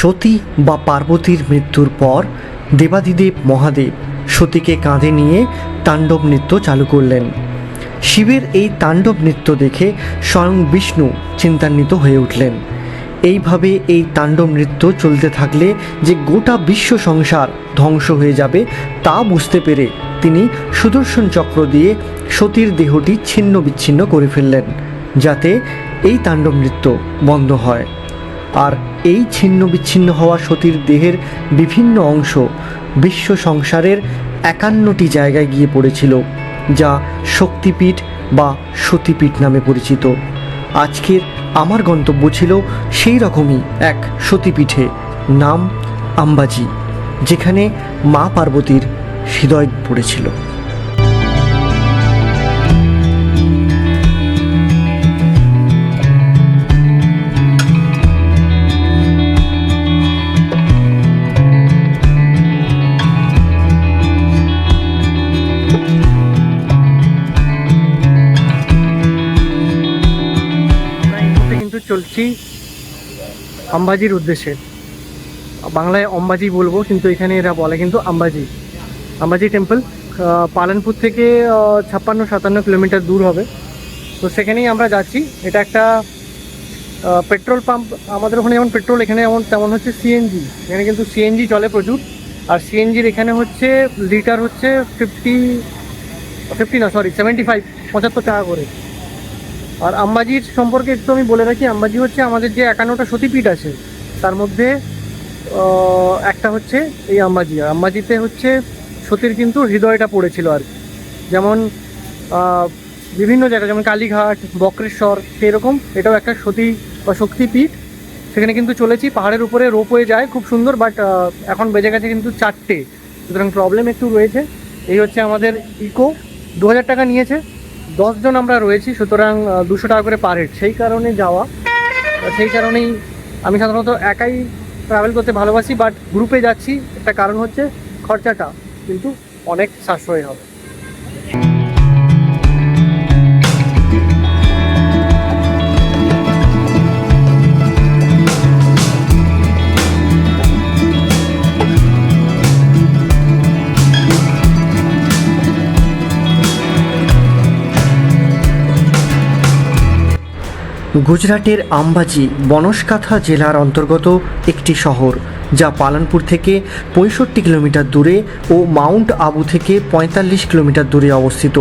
সতী বা পার্বতীর মৃত্যুর পর দেবাদিদেব মহাদেব সতীকে কাঁধে নিয়ে তাণ্ডব নৃত্য চালু করলেন। শিবের এই তাণ্ডব নৃত্য দেখে স্বয়ং বিষ্ণু চিন্তান্বিত হয়ে উঠলেন। এইভাবে এই তাণ্ডব নৃত্য চলতে থাকলে যে গোটা বিশ্ব সংসার ধ্বংস হয়ে যাবে তা বুঝতে পেরে তিনি সুদর্শন চক্র দিয়ে সতীর দেহটি ছিন্ন বিচ্ছিন্ন করে ফেললেন, যাতে এই তাণ্ডব নৃত্য বন্ধ হয়। আর এই ছিন্ন বিচ্ছিন্ন হওয়া সতীর দেহের বিভিন্ন অংশ বিশ্ব সংসারের একান্নটি জায়গায় গিয়ে পড়েছিল, যা শক্তিপীঠ বা সতীপীঠ নামে পরিচিত। আজকের আমার গন্তব্য ছিল সেই রকমই এক সতীপীঠে, নাম আম্বাজি, যেখানে মা পার্বতীর হৃদয় পড়েছিল। আম্বাজির উদ্দেশ্যে। বাংলায় অম্বাজি বলব, কিন্তু এখানে এরা বলে কিন্তু আম্বাজি। আম্বাজি টেম্পল পালনপুর থেকে ছাপ্পান্ন, সাতান্ন কিলোমিটার দূর হবে। তো সেখানেই আমরা যাচ্ছি। এটা একটা পেট্রোল পাম্প আমাদের ওখানে যেমন পেট্রোল এখানে যেমন, তেমন হচ্ছে সিএনজি এখানে কিন্তু সিএনজি চলে প্রচুর। আর সিএনজির এখানে হচ্ছে লিটার হচ্ছে ফিফটি ফিফটি না সরি সেভেন্টি ফাইভ পঁচাত্তর টাকা করে। আর আম্বাজির সম্পর্কে একটু আমি বলে রাখি, আম্বাজি হচ্ছে আমাদের যে একান্নটা সতীপীঠ আছে, তার মধ্যে একটা হচ্ছে এই আম্বাজি। আর আম্বাজিতে হচ্ছে সতীর কিন্তু হৃদয়টা পড়েছিল আর। যেমন বিভিন্ন জায়গা যেমন কালীঘাট, বক্রেশ্বর, সেরকম এটাও একটা সতী বা শক্তিপীঠ। সেখানে কিন্তু চলেছি, পাহাড়ের উপরে রোপ হয়ে যায়, খুব সুন্দর বাট এখন বেজে গেছে কিন্তু চারটে। সুতরাং প্রবলেম একটু রয়েছে। এই হচ্ছে আমাদের ইকো দু হাজার টাকা নিয়েছে। দশজন আমরা রয়েছি, সুতরাং দুশো টাকা করে পার হেড সেই কারণে যাওয়া সেই কারণেই আমি সাধারণত একাই ট্রাভেল করতে ভালোবাসি বাট গ্রুপে যাচ্ছি। একটা কারণ হচ্ছে, খরচাটা কিন্তু অনেক সাশ্রয় হবে। গুজরাটের আম্বাজি বনসকাথা জেলার অন্তর্গত একটি শহর, যা পালানপুর থেকে পঁয়ষট্টি কিলোমিটার দূরে ও মাউন্ট আবু থেকে পঁয়তাল্লিশ কিলোমিটার দূরে অবস্থিত।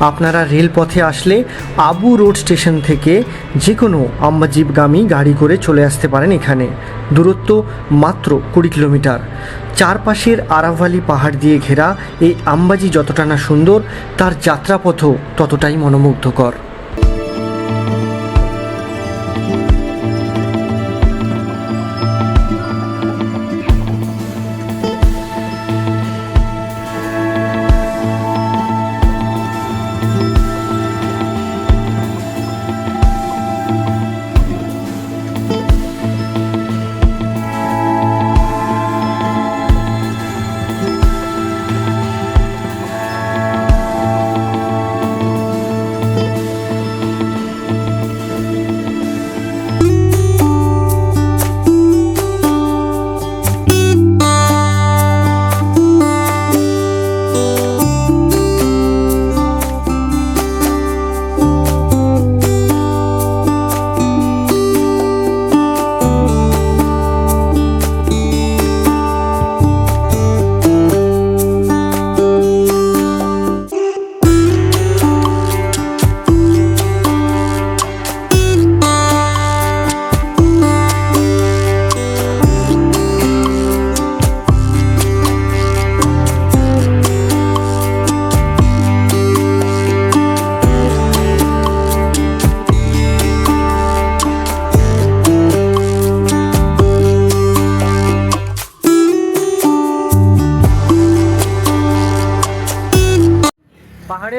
আপনারা রেলপথে আসলে আবু রোড স্টেশন থেকে যে কোনো আম্বাজিবগামী গাড়ি করে চলে আসতে পারেন এখানে। দূরত্ব মাত্র কুড়ি কিলোমিটার। চারপাশের আরাভালি পাহাড় দিয়ে ঘেরা এই আম্বাজি যতটা না সুন্দর, তার যাত্রাপথও ততটাই মনোমুগ্ধকর।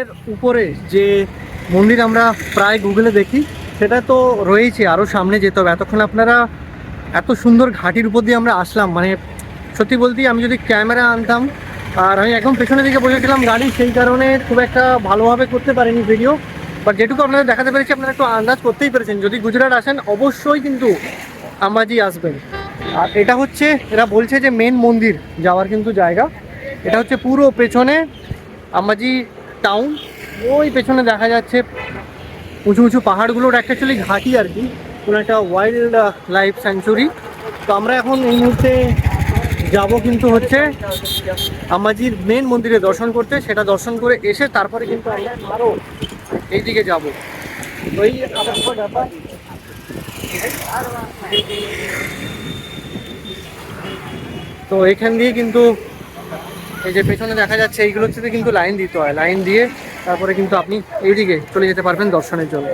পাহাড়ের উপরে যে মন্দির আমরা প্রায় গুগলে দেখি, সেটা তো রয়েছে আরও সামনে যেতে হবে। এতক্ষণ আপনারা এত সুন্দর ঘাটির উপর দিয়ে আমরা আসলাম। মানে সত্যি বলতে আমি যদি ক্যামেরা আনতাম, আর আমি একদম পেছনের দিকে বসেছিলাম গাড়ি, সেই কারণে খুব একটা ভালোভাবে করতে পারিনি ভিডিও বাট যেটুকু আপনাদের দেখাতে পেরেছি, আপনারা একটু আন্দাজ করতেই পেরেছেন। যদি গুজরাট আসেন, অবশ্যই কিন্তু আম্বাজি আসবেন। আর এটা হচ্ছে, এরা বলছে যে মেন মন্দির যাওয়ার কিন্তু জায়গা। এটা হচ্ছে পুরো পেছনে আম্বাজি টাউন ওই পেছনে দেখা যাচ্ছে উঁচু উঁচু পাহাড়গুলোর একটা অ্যাকচুয়ালি ঘাটি আর কি, কোনো একটা ওয়াইল্ড লাইফ স্যাংচুরি তো আমরা এখন এই মুহূর্তে যাব কিন্তু হচ্ছে আম্বাজির মেন মন্দিরে দর্শন করতে। সেটা দর্শন করে এসে তারপরে কিন্তু আমরা আরও এইদিকে যাব। ওই ব্যাপার। তো এখান দিয়ে কিন্তু এই যে পেছনে দেখা যাচ্ছে এইগুলো হচ্ছে কিন্তু লাইন দিতে হয়। লাইন দিয়ে তারপরে কিন্তু আপনি এইদিকে চলে যেতে পারবেন দর্শনের জন্য।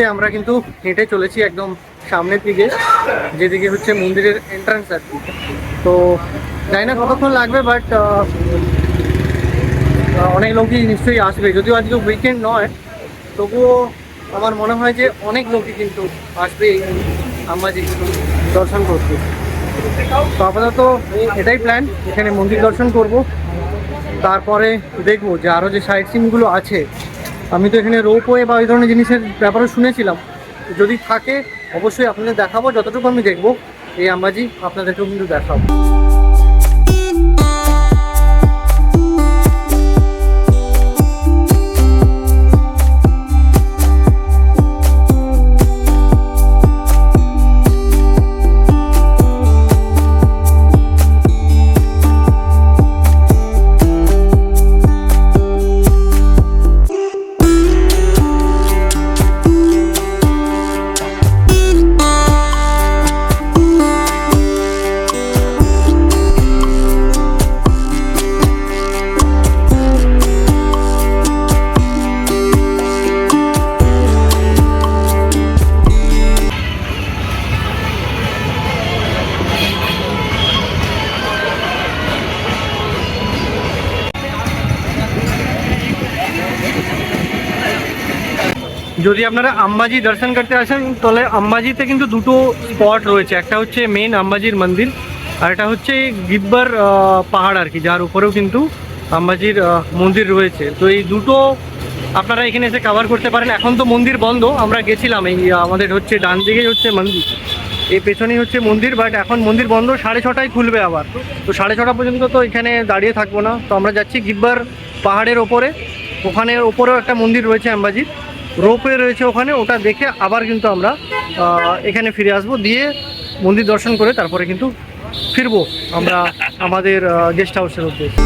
মুহূর্তে আমরা কিন্তু হেঁটে চলেছি একদম সামনের দিকে, যেদিকে হচ্ছে মন্দিরের এন্ট্রান্স আর কি। তো জানি না কতক্ষণ লাগবে বাট অনেক লোকই নিশ্চয়ই আসবে। যদিও আজকে উইকেন্ড নয়, তবুও আমার মনে হয় যে অনেক লোকই কিন্তু আসবে এই আম্বাজি দর্শন করতে। তো আপাতত এটাই প্ল্যান এখানে মন্দির দর্শন করব, তারপরে দেখব যে আরও যে সাইট সিনগুলো আছে আমি তো এখানে রোপওয়ে বা ওই ধরনের জিনিসের ব্যাপারে শুনেছিলাম। যদি থাকে, অবশ্যই আপনাদের দেখাবো, যতটুকু আমি দেখব, এই আম্বাজি আপনাদেরকেও কিন্তু দেখাবো। আপনারা আম্বাজি দর্শন করতে আসেন, তাহলে আম্বাজিতে কিন্তু দুটো স্পট রয়েছে। একটা হচ্ছে মেন আম্বাজির মন্দির, আর একটা হচ্ছে গিব্বার পাহাড় আর কি, যার উপরেও কিন্তু আম্বাজির মন্দির রয়েছে। তো এই দুটো আপনারা এখানে এসে কভার করতে পারেন। এখন তো মন্দির বন্ধ, আমরা গেছিলাম এই আমাদের হচ্ছে ডান দিকেই হচ্ছে মন্দির। এই পেছনেই হচ্ছে মন্দির বাট এখন মন্দির বন্ধ, সাড়ে ছটায় খুলবে আবার। তো সাড়ে ছটা পর্যন্ত তো এখানে দাঁড়িয়ে থাকব না। তো আমরা যাচ্ছি গিব্বার পাহাড়ের ওপরে। ওখানে ওপরেও একটা মন্দির রয়েছে আম্বাজির। রোপওয়ে রয়েছে ওখানে, ওটা দেখে আবার কিন্তু আমরা এখানে ফিরে আসব, দিয়ে মন্দির দর্শন করে তারপরে কিন্তু ফিরবো আমরা আমাদের গেস্ট হাউসের উদ্দেশ্যে।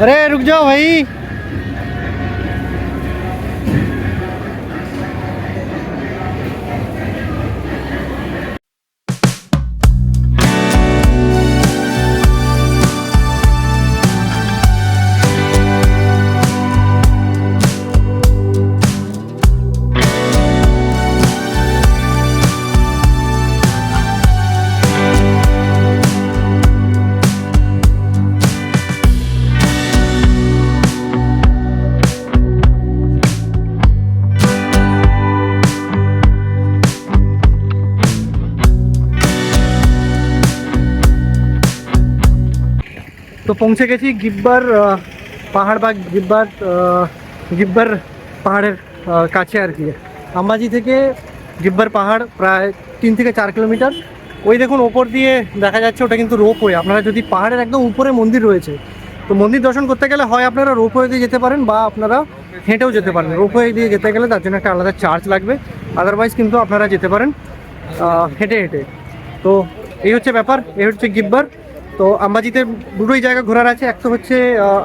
अरे रुक जाओ भाई। পৌঁছে গেছি গিব্বার পাহাড় বা গিব্বার গিব্বার পাহাড়ের কাছে আর কি। আম্বাজি থেকে গিব্বার পাহাড় প্রায় তিন থেকে চার কিলোমিটার। ওই দেখুন, ওপর দিয়ে দেখা যাচ্ছে ওটা কিন্তু রোপ রোপওয়ে। আপনারা যদি পাহাড়ের একদম উপরে মন্দির রয়েছে, তো মন্দির দর্শন করতে গেলে হয় আপনারা রোপওয়ে দিয়ে যেতে পারেন বা আপনারা হেঁটেও যেতে পারেন। রোপ রোপওয়ে দিয়ে যেতে গেলে তার জন্য একটা আলাদা চার্জ লাগবে। আদারওয়াইজ কিন্তু আপনারা যেতে পারেন হেঁটে হেঁটে। তো এই হচ্ছে ব্যাপার, এই হচ্ছে গিব্বার। তো আম্বাজিতে দুটোই জায়গা ঘোরার আছে একটা হচ্ছে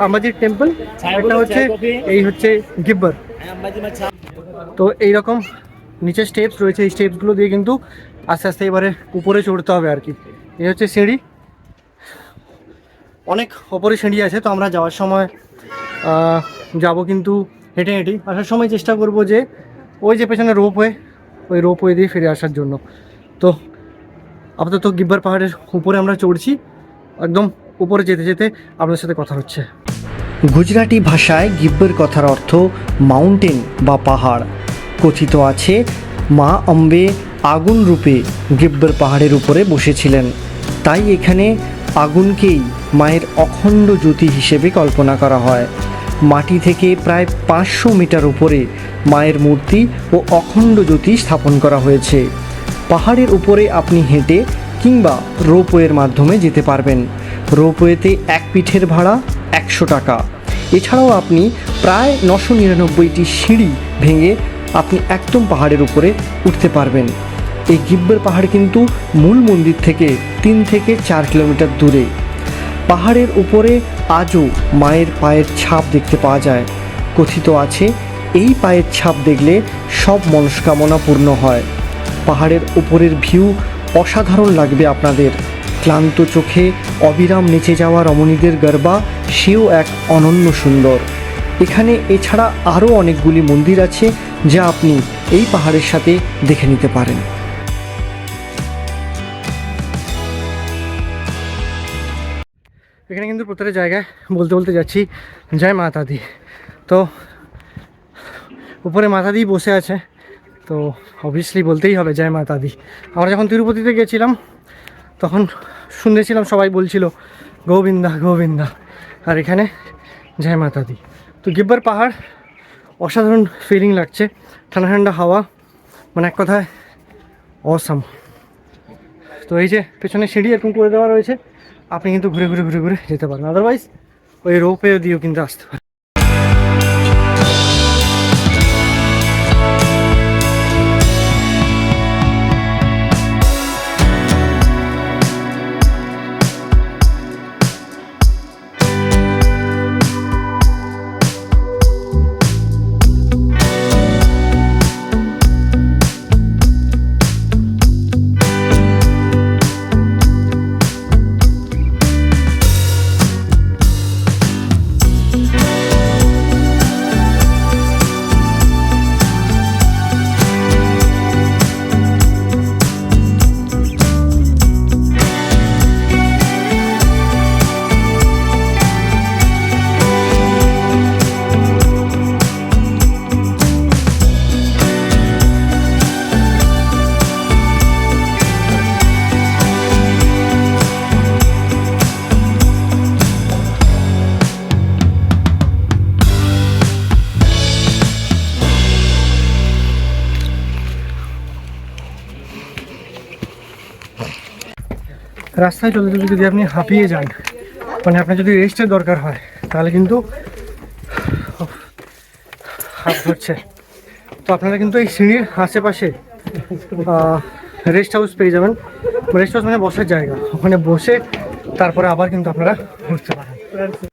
আম্বাজির টেম্পল একটা হচ্ছে এই হচ্ছে গিব্বার। তো এইরকম নিচে স্টেপস রয়েছে এই স্টেপসগুলো দিয়ে কিন্তু আস্তে আস্তে এবারে উপরে চড়তে হবে আর কি। এই হচ্ছে সিঁড়ি। অনেক ওপরে সিঁড়ি আছে তো আমরা যাওয়ার সময় যাব কিন্তু হেঁটে হেঁটেই আসার সময় চেষ্টা করব যে ওই যে পেছনে রোপ হয়ে ওই রোপ হয়ে দিয়ে ফিরে আসার জন্য। তো আপাতত গিব্বার পাহাড়ের উপরে আমরা চড়ছি। একদম উপরে যেতে যেতে আপনাদের সাথে কথা হচ্ছে। গুজরাটি ভাষায় গিব্বের কথার অর্থ মাউন্টেন বা পাহাড়। কথিত আছে, মা অম্বে আগুন রূপে গিব্বর পাহাড়ের উপরে বসেছিলেন। তাই এখানে আগুনকেই মায়ের অখণ্ড জ্যোতি হিসেবে কল্পনা করা হয়। মাটি থেকে প্রায় পাঁচশো মিটার উপরে মায়ের মূর্তি ও অখণ্ড জ্যোতি স্থাপন করা হয়েছে। পাহাড়ের উপরে আপনি হেঁটে কিংবা রোপওয়ের মাধ্যমে যেতে পারবেন। রোপওয়েতে এক পিঠের ভাড়া একশো টাকা। এছাড়াও আপনি প্রায় নশো নিরানব্বইটি সিঁড়ি ভেঙে আপনি একদম পাহাড়ের উপরে উঠতে পারবেন। এই গিব্বের পাহাড় কিন্তু মূল মন্দির থেকে তিন থেকে চার কিলোমিটার দূরে। পাহাড়ের উপরে আজও মায়ের পায়ের ছাপ দেখতে পাওয়া যায়। কথিত আছে, এই পায়ের ছাপ দেখলে সব মনস্কামনা পূর্ণ হয়। পাহাড়ের উপরের ভিউ অসাধারণ লাগবে আপনাদের। ক্লান্ত চোখে অবিরাম নেচে যাওয়া রমণীদের গর্বা সেও এক অনন্য সুন্দর। এখানে এছাড়া আরও অনেকগুলি মন্দির আছে যা আপনি এই পাহাড়ের সাথে দেখে নিতে পারেন। এখানে কিন্তু প্রত্যেকটা জায়গায় বলতে বলতে যাচ্ছি, জয় মাতা দি তো, উপরে মাতা দি বসে আছে। তো অবভিয়াসলি বলতেই হবে জয় মাতা দি আমরা যখন তিরুপতিতে গেছিলাম, তখন শুনেছিলাম সবাই বলছিল, গোবিন্দা গোবিন্দা। আর এখানে জয় মাতা দি তো গিব্বার পাহাড়, অসাধারণ ফিলিং লাগছে। ঠান্ডা ঠান্ডা হাওয়া মানে এক কথায় অসাম তো এই যে পেছনে সিঁড়ি এরকম করে দেওয়া রয়েছে, আপনি কিন্তু ঘুরে ঘুরে ঘুরে ঘুরে যেতে পারেন। আদারওয়াইজ ওই রোপে দিয়েও কিন্তু আসতে পারেন। রাস্তায় চলতে চলতে যদি আপনি হাঁপিয়ে যান মানে আপনার যদি রেস্টের দরকার হয়, তাহলে কিন্তু হাত ধরছে। তো আপনারা কিন্তু এই সিঁড়ির আশেপাশে রেস্ট হাউস পেয়ে যাবেন। রেস্ট হাউস মানে বসার জায়গা। ওখানে বসে তারপরে আবার কিন্তু আপনারা ঘুরতে পারেন।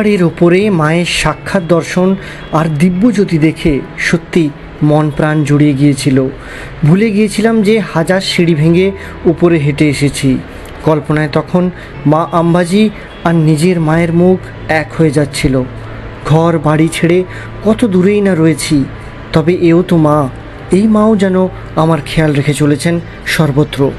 পাহাড়ের ওপরে মায়ের সাক্ষাৎ দর্শন আর দিব্যজ্যোতি দেখে সত্যি মন প্রাণ জুড়িয়ে গিয়েছিল। ভুলে গিয়েছিলাম যে হাজার সিঁড়ি ভেঙে উপরে হেঁটে এসেছি। কল্পনায় তখন মা আম্বাজি আর নিজের মায়ের মুখ এক হয়ে যাচ্ছিল। ঘর, বাড়ি ছেড়ে কত দূরেই না রয়েছি। তবে এও তো মা। এই মাও যেন আমার খেয়াল রেখে চলেছেন সর্বত্র।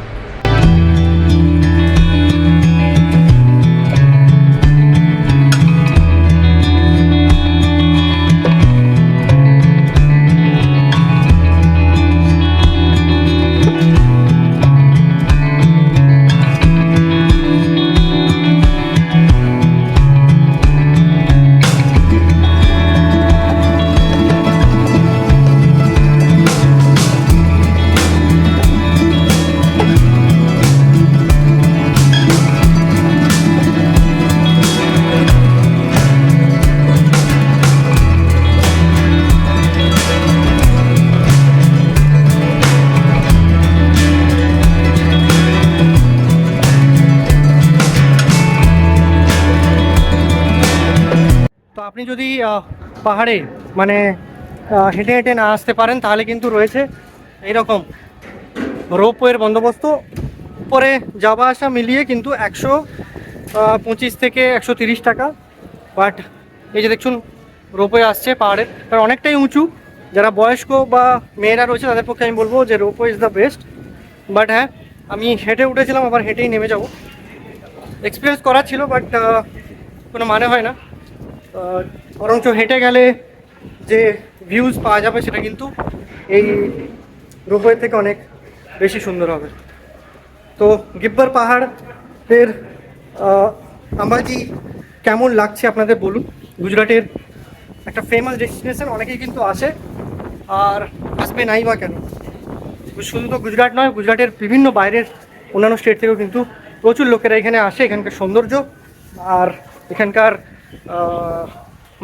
পাহাড়ে মানে হেঁটে হেঁটে না আসতে পারেন, তাহলে কিন্তু রয়েছে এইরকম রোপওয়ের বন্দোবস্ত। উপরে যাওয়া আসা মিলিয়ে কিন্তু একশো পঁচিশ থেকে একশো তিরিশ টাকা। বাট এই যে দেখুন, রোপওয়ে আসছে পাহাড়ের কারণ অনেকটাই উঁচু। যারা বয়স্ক বা মেয়েরা রয়েছে, তাদের পক্ষে আমি বলব যে ropeway is the best but হ্যাঁ আমি হেঁটে উঠেছিলাম, আবার হেঁটেই নেমে যাব। এক্সপিরিয়েন্স করা ছিল, বাট কোনো মানে হয় না। বরঞ্চ হেঁটে গেলে যে ভিউজ পাওয়া যাবে সেটা কিন্তু এই রোপওয়ে থেকে অনেক বেশি সুন্দর হবে। তো গিব্বর পাহাড়ের আম্বাজি কেমন লাগছে আপনাদের বলুন? গুজরাটের একটা ফেমাস ডেস্টিনেশন অনেকেই কিন্তু আসে আর আসবে নাই বা কেন? শুধু তো গুজরাট নয়, গুজরাটের বিভিন্ন বাইরের অন্যান্য স্টেট থেকেও কিন্তু প্রচুর লোকেরা এখানে আসে, এখানকার সৌন্দর্য, আর এখানকার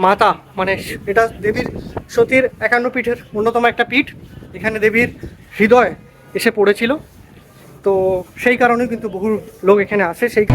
মাতা মানে এটা দেবীর সতীর একান্ন পীঠের অন্যতম একটা পীঠ। এখানে দেবীর হৃদয় এসে পড়েছিল। তো সেই কারণে কিন্তু বহু লোক এখানে আসে, সেই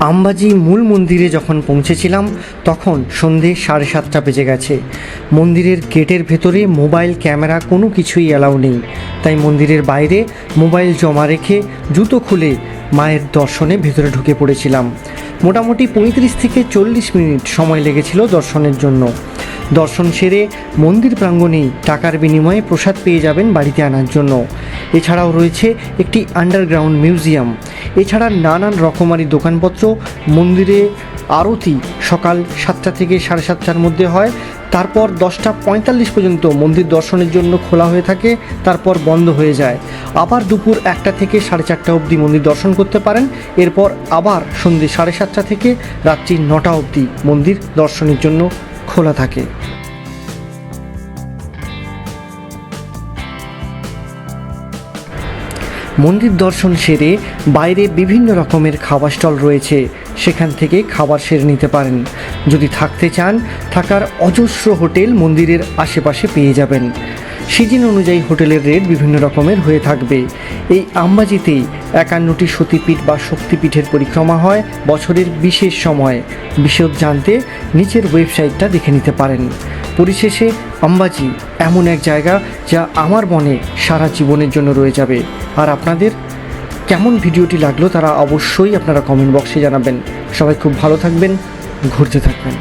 আমবাজি মূল মন্দিরে যখন পৌঁছেছিলাম, তখন সন্ধে সাড়ে সাতটা বেজে গেছে। মন্দিরের গেটের ভেতরে মোবাইল ক্যামেরা কোনো কিছুই অ্যালাউ নেই। তাই মন্দিরের বাইরে মোবাইল জমা রেখে জুতো খুলে মায়ের দর্শনে ভেতরে ঢুকে পড়েছিলাম। মোটামুটি পঁয়ত্রিশ থেকে চল্লিশ মিনিট সময় লেগেছিল দর্শনের জন্য। দর্শন সেরে মন্দির প্রাঙ্গণেই টাকার বিনিময়ে প্রসাদ পেয়ে যাবেন বাড়িতে আনার জন্য। এছাড়াও রয়েছে একটি আন্ডারগ্রাউন্ড মিউজিয়াম এছাড়া নানান রকমারি দোকানপত্র মন্দিরে আরতি সকাল সাতটা থেকে সাড়ে সাতটার মধ্যে হয়। তারপর দশটা পঁয়তাল্লিশ পর্যন্ত মন্দির দর্শনের জন্য খোলা হয়ে থাকে, তারপর বন্ধ হয়ে যায়। আবার দুপুর একটা থেকে সাড়ে চারটা অবধি মন্দির দর্শন করতে পারেন। এরপর আবার সন্ধ্যে সাড়ে সাতটা থেকে রাত্রি নটা অবধি মন্দির দর্শনের জন্য খোলা থাকে। মন্দির দর্শন সেরে বাইরে বিভিন্ন রকমের খাবার স্টল রয়েছে। সেখান থেকে খাবার সেরে নিতে পারেন। যদি থাকতে চান, থাকার অজস্র হোটেল মন্দিরের আশেপাশে পেয়ে যাবেন। সিজন অনুযায়ী হোটেলের রেট বিভিন্ন রকমের হয়ে থাকবে। এই আম্বাজিতেই একান্নটি সতীপীঠ বা শক্তিপীঠের পরিক্রমা হয় বছরের বিশেষ সময়। বিশদ জানতে নিচের ওয়েবসাইটটা দেখে নিতে পারেন। পরিশেষে, আম্বাজি এমন এক জায়গা যা আমার মনে সারা জীবনের জন্য রয়ে যাবে। আর আপনাদের কেমন ভিডিওটি লাগল তারা অবশ্যই আপনারা কমেন্ট বক্সে জানাবেন। সবাই খুব ভালো থাকবেন, ঘুরতে থাকবেন।